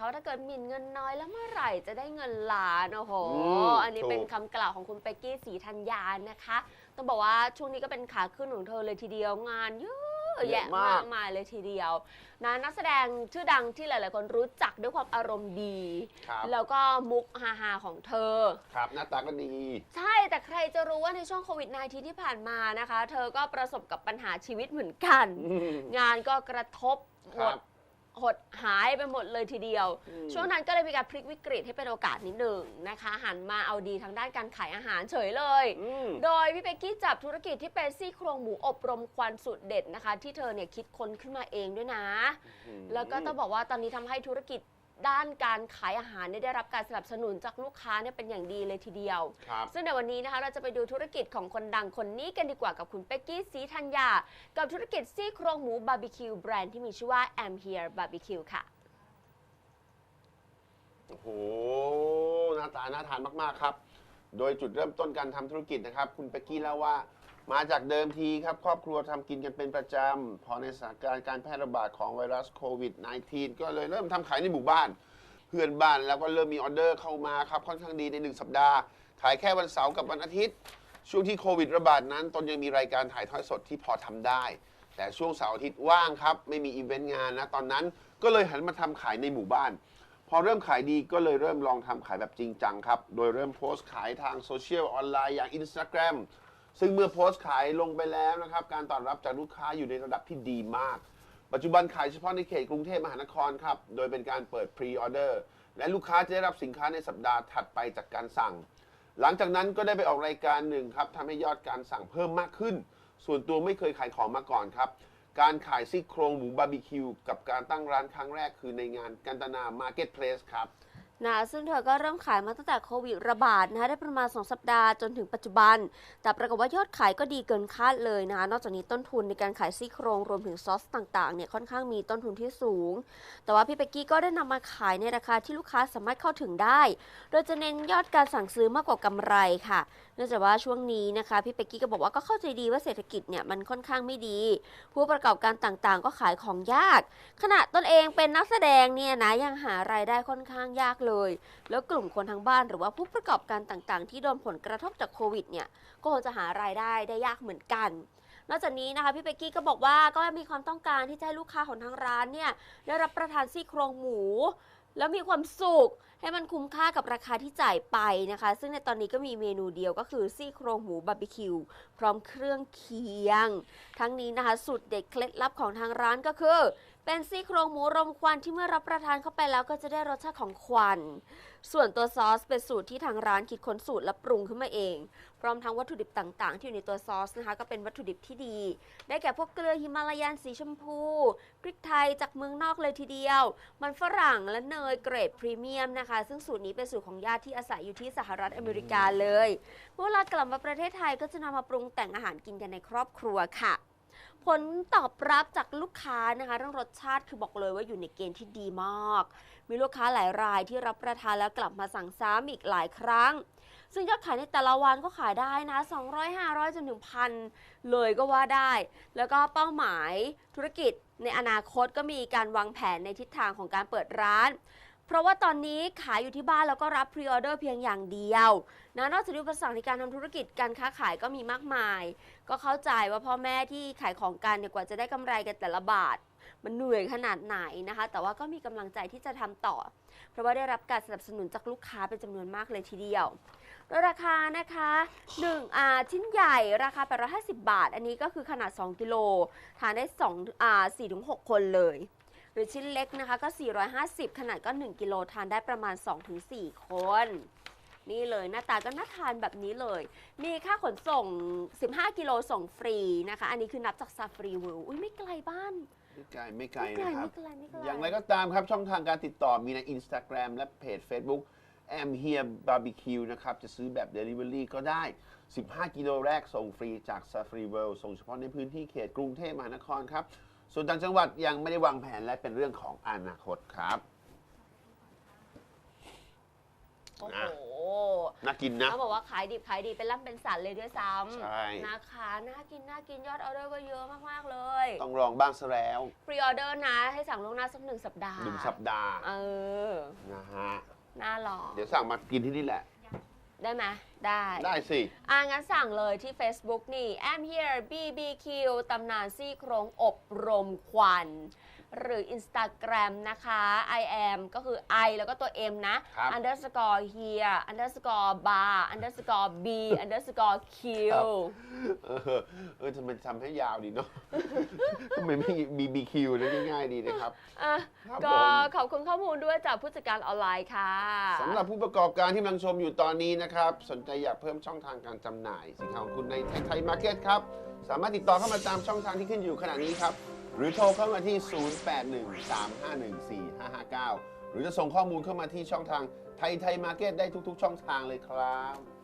บอกนะคะว่าถ้าเกิดหมิ่นเงินน้อยแล้วเมื่อไหร่จะได้เงินล้านโอ้โหอืมอันนี้ถูกเป็นคำกล่าวของคุณเป๊กกี้สีธัญญานะคะต้องบอกว่าช่วงนี้ก็เป็นขาขึ้นของเธอเลยทีเดียวงานเยอะแยะมากมายเลยทีเดียวนะนักแสดงชื่อดังที่หลาย ๆ คนรู้จักด้วยความอารมณ์ดีครับแล้วก็มุกฮาๆของเธอ ครับหน้าตาก็ดี ใช่แต่ใครจะรู้ว่าในช่วงโควิด -19 ที่ผ่านมานะคะ เธอก็ประสบกับปัญหาชีวิตเหมือนกันอืมงานก็กระทบหคมรัดบ หดหายไปหมดเลยทีเดียวอืมช่วงนั้นก็เลยมีการพลิกวิกฤตให้เป็นโอกาสนิดหนึ่งนะคะ หันมาเอาดีทางด้านการขายอาหารเฉยเลยอืมโดยพี่เป๊กกี้จับธุรกิจที่เป็นซี่โครงหมูอบรมควันสุดเด็ดนะคะ ที่เธอเนี่ยคิดค้นขึ้นมาเองด้วยนะ แล้วก็ต้องบอกว่าตอนนี้ทำให้ธุรกิจ ด้านการขายอาหารเนี่ยได้รับการสนับสนุนจากลูกค้าเนี่ยเป็นอย่างดีเลยทีเดียว ครับ ซึ่งในวันนี้นะคะเราจะไปดูธุรกิจของคนดังคนนี้กันดีกว่ากับคุณเป๊กกี้สีธัญญา กับธุรกิจซี่โครงหมูบาร์บีคิวแบรนด์ที่มีชื่อว่า I'm Here Barbecue ค่ะ โอ้โหหน้าตาน่าทานมาก ๆ ครับ โดยจุดเริ่มต้นการทำธุรกิจนะครับ คุณเป๊กกี้เล่าว่า มาจากเดิมทีครับ ครอบครัวทำกินกันเป็นประจำ พอในสถานการณ์การแพร่ระบาดของไวรัสโควิด -19 ก็เลยเริ่มทำขายในหมู่บ้าน เพื่อนบ้านแล้วก็เริ่มมีออเดอร์เข้ามาครับ ค่อนข้างดีในหนึ่งสัปดาห์ ขายแค่วันเสาร์กับวันอาทิตย์ ช่วงที่โควิดระบาดนั้น ตนยังมีรายการถ่ายทอดสดที่พอทำได้ แต่ช่วงเสาร์อาทิตย์ว่างครับ ไม่มีอีเวนต์งานนะตอนนั้นก็เลยหันมาทำขายในหมู่บ้าน พอเริ่มขายดีก็เลยเริ่มลองทำขายแบบจริงจังครับ โดยเริ่มโพสต์ขายทางโซเชียลออนไลน์อย่าง Instagram ซึ่งเมื่อโพสต์ขายลงไปแล้วนะครับ การตอบรับจากลูกค้าอยู่ในระดับที่ดีมาก ปัจจุบันขายเฉพาะในเขตกรุงเทพมหานครครับ โดยเป็นการเปิดพรีออเดอร์และลูกค้าจะได้รับสินค้าในสัปดาห์ถัดไปจากการสั่ง หลังจากนั้นก็ได้ไปออกรายการหนึ่งครับทำให้ยอดการสั่งเพิ่มมากขึ้น ส่วนตัวไม่เคยขายของมาก่อนครับ การขายซี่โครงหมูบาร์บีคิวกับการตั้งร้านครั้งแรกคือในงานกันตนามาร์เก็ตเพลสครับ นะซึ่งเธอก็เริ่มขายมาตั้งแต่โควิดระบาดนะคะได้ประมาณ 2 สัปดาห์จนถึงปัจจุบัน แต่ปรากฏว่ายอดขายก็ดีเกินคาดเลยนะคะนอกจากนี้ต้นทุนในการขายซี่โครงรวมถึงซอสต่างๆเนี่ยค่อนข้างมีต้นทุนที่สูง แต่ว่าพี่เป๊กกี้ก็ได้นำมาขายในราคาที่ลูกค้าสามารถเข้าถึงได้ โดยจะเน้นยอดการสั่งซื้อมากกว่ากำไรค่ะเนื่องจากว่าช่วงนี้นะคะพี่เป๊กกี้ก็บอกว่าก็เข้าใจดีว่าเศรษฐกิจเนี่ยมันค่อนข้างไม่ดี ผู้ประกอบการต่างๆ ก็ขายของยาก ขณะตนเองเป็นนักแสดงเนี่ยนะยังหารายได้ค่อนข้างยากเลย แล้วกลุ่มคนทางบ้านหรือว่าผู้ประกอบการต่างๆ ที่โดนผลกระทบจากโควิดเนี่ยก็คงจะหารายได้ได้ยากเหมือนกัน นอกจากนี้นะคะพี่เป๊กกี้ก็บอกว่าก็มีความต้องการที่จะให้ลูกค้าของทางร้านเนี่ยได้รับประทานซี่โครงหมู แล้วมีความสุขให้มันคุ้มค่ากับราคาที่จ่ายไปนะคะ ซึ่งในตอนนี้ก็มีเมนูเดียวก็คือซี่โครงหมูบาร์บีคิวพร้อมเครื่องเคียง ทั้งนี้นะคะสูตรเด็ดเคล็ดลับของทางร้านก็คือ เป็นซี่โครงหมูรมควันที่เมื่อรับประทานเข้าไปแล้วก็จะได้รสชาติของควัน ส่วนตัวซอสเป็นสูตรที่ทางร้านคิดค้นสูตรและปรุงขึ้นมาเอง พร้อมทั้งวัตถุดิบต่างๆ ที่อยู่ในตัวซอสนะคะ ก็เป็นวัตถุดิบที่ดี ได้แก่พวกเกลือฮิมาลายันสีชมพูพริกไทยจากเมืองนอกเลยทีเดียว มันฝรั่งและเนยเกรดพรีเมียมนะคะ ซึ่งสูตรนี้เป็นสูตรของญาติที่อาศัยอยู่ที่สหรัฐอเมริกาเลยเมื่อเวลากลับมาประเทศไทยก็จะนำมาปรุงแต่งอาหารกินกันในครอบครัวค่ะ ผลตอบรับจากลูกค้านะคะเรื่องรสชาติคือบอกเลยว่าอยู่ในเกณฑ์ที่ดีมาก มีลูกค้าหลายรายที่รับประทานแล้วกลับมาสั่งซ้ำอีกหลายครั้ง ซึ่งยอดขายในแต่ละวันก็ขายได้นะ 200 500 จนถึงพันเลยก็ว่าได้ แล้วก็เป้าหมายธุรกิจในอนาคตก็มีการวางแผนในทิศทางของการเปิดร้าน เพราะว่าตอนนี้ขายอยู่ที่บ้านแล้วก็รับพรีออเดอร์เพียงอย่างเดียวนะนอกจากนี้อุปสรรคในการทำธุรกิจการค้าขายก็มีมากมาย ก็เข้าใจว่าพ่อแม่ที่ขายของกันเนี่ยกว่าจะได้กำไรกันแต่ละบาท มันเหนื่อยขนาดไหนนะคะ แต่ว่าก็มีกำลังใจที่จะทำต่อ เพราะว่าได้รับการสนับสนุนจากลูกค้าเป็นจำนวนมากเลยทีเดียวราคานะคะ1อ่าชิ้นใหญ่ราคา 850 บาท อันนี้ก็คือขนาด 2 กิโล ทานได้2อ่า4-6 คนเลย หรือชิ้นเล็กนะคะก็ 450 ขนาดก็ 1 กิโลทานได้ประมาณ 2-4 คน นี่เลยหน้าตาก็น่าทานแบบนี้เลย มีค่าขนส่ง 15 กิโลส่งฟรีนะคะ อันนี้คือนับจากซาฟรีเวิลด์อุ้ยไม่ไกลบ้านไม่ไกลไม่ไกลไม่ไกลนะครับ ไม่ไกลไม่ไกลอย่างไรก็ตามครับ ช่องทางการติดต่อมีใน Instagram และเพจ Facebook am here barbecue นะครับ จะซื้อแบบ Delivery ก็ได้ 15 กิโลแรกส่งฟรีจาก Safari World ส่งเฉพาะในพื้นที่เขตกรุงเทพมหานครครับ ส่วนต่างจังหวัดยังไม่ได้วางแผนและเป็นเรื่องของอนาคตครับ โอ้โหนะน่ากินนะ เขาบอกว่าขายดิบขายดีเป็นล่ำเป็นสันเลยด้วยซ้ใช่ำนะคะน่ากินน่ากินยอดออเดอร์ก็เยอะมาก ๆ เลยต้องลองบ้างซะแล้วพรีออเดอร์นะให้สั่งล่วงหน้าสักหนึ่งสัปดาห์หนึ่งสัปดาห์เออ นะฮะ น่าลอง เดี๋ยวสั่งมากินที่นี่แหละ ได้ไหมได้ ได้สิ อ่างั้นสั่งเลยที่ Facebook นี่ I'm here BBQ ตำนานซี่โครงอบรมควัน หรือ Instagram นะคะ I am ก็คือ I แล้วก็ตัว M นะ ครับ underscore here underscore bar underscore b underscore q ครับเออเออทำไมทำให้ยาวดีเนาะ ทำไมไม่มี BBQ เลยง่ายๆดีนะครับ อะครับก็ผม ขอบคุณข้อมูลด้วยจากผู้จัดการออนไลน์ค่ะ สำหรับผู้ประกอบการที่กำลังชมอยู่ตอนนี้นะครับ สนใจอยากเพิ่มช่องทางการจำหน่าย สินค้าของคุณในไทยไทยมาร์เก็ตครับ สามารถติดต่อเข้ามาตามช่องทางที่ขึ้นอยู่ขณะนี้ครับ หรือโทรเข้ามาที่ 0813514559 หรือจะส่งข้อมูลเข้ามาที่ช่องทางไทยไทยมาร์เก็ตได้ทุก ๆ ช่องทางเลยครับ